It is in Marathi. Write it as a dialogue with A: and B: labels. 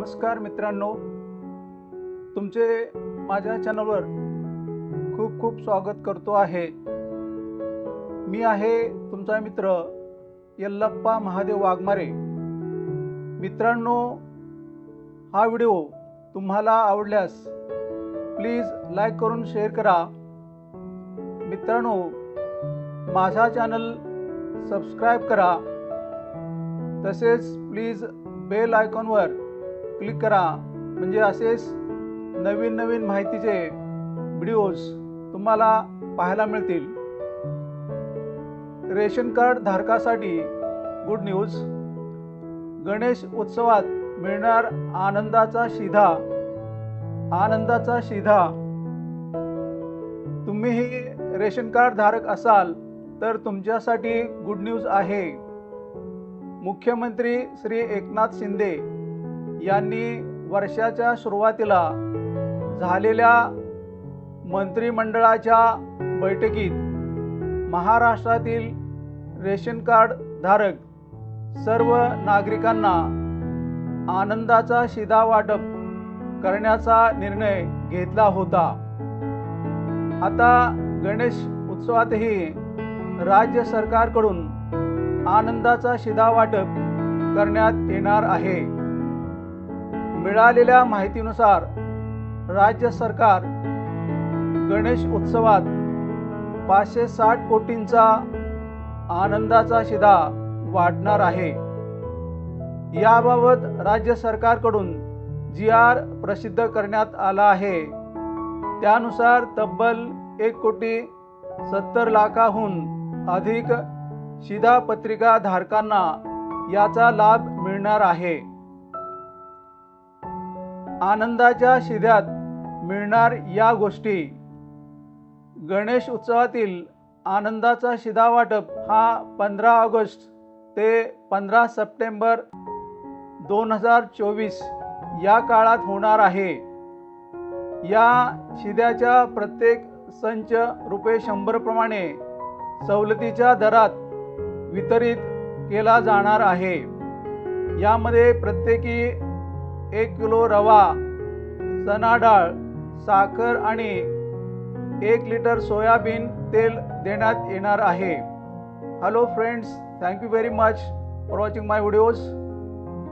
A: नमस्कार मित्रांनो. तुमचे माझ्या चॅनलवर खूप खूप स्वागत करतो आहे. मी आहे तुमचा मित्र यल्लप्पा महादेव वाघमारे. मित्रांनो हा व्हिडिओ तुम्हाला आवडल्यास प्लीज लाईक करून शेअर करा. मित्रांनो माझा चॅनल सबस्क्राईब करा. तसेच प्लीज बेल आयकॉनवर क्लिक करा. म्हणजे असेच नवीन नवीन माहितीचे व्हिडिओज तुम्हाला पाहायला मिळतील. रेशन कार्ड धारकासाठी गुड न्यूज गणेश उत्सवात मिळणार आनंदाचा शिधा. आनंदाचा शिधा. तुम्हीही रेशन कार्ड धारक असाल तर तुमच्यासाठी गुड न्यूज आहे. मुख्यमंत्री श्री एकनाथ शिंदे यांनी वर्षाच्या सुरुवातीला झालेल्या मंत्रिमंडळाच्या बैठकीत महाराष्ट्रातील रेशन कार्ड धारक सर्व नागरिकांना आनंदाचा शिदा वाटप करण्याचा निर्णय घेतला होता. आता गणेश उत्सवातही राज्य सरकारकडून आनंदाचा शिदा वाटप करण्यात येणार आहे. मिळालेल्या माहितीनुसार राज्य सरकार गणेश उत्सवात पाचशे साठ कोटींचा आनंदाचा शिधा वाढणार आहे. याबाबत राज्य सरकारकडून जी आर प्रसिद्ध करण्यात आला आहे. त्यानुसार तब्बल एक कोटी सत्तर लाखाहून अधिक शिधापत्रिका धारकांना याचा लाभ मिळणार आहे. आनंदाच्या शिध्यात मिळणार या गोष्टी. गणेश उत्सवातील आनंदाचा शिधा वाटप हा पंधरा ऑगस्ट ते पंधरा सप्टेंबर दोन हजार चोवीस या काळात होणार आहे. या शिद्याच्या प्रत्येक संच रुपये शंभरप्रमाणे सवलतीच्या दरात वितरित केला जाणार आहे. यामध्ये प्रत्येकी एक किलो रवा चना डाळ साखर आणि एक लिटर सोयाबीन तेल देण्यात येणार आहे. Hello friends thank you very much for watching my videos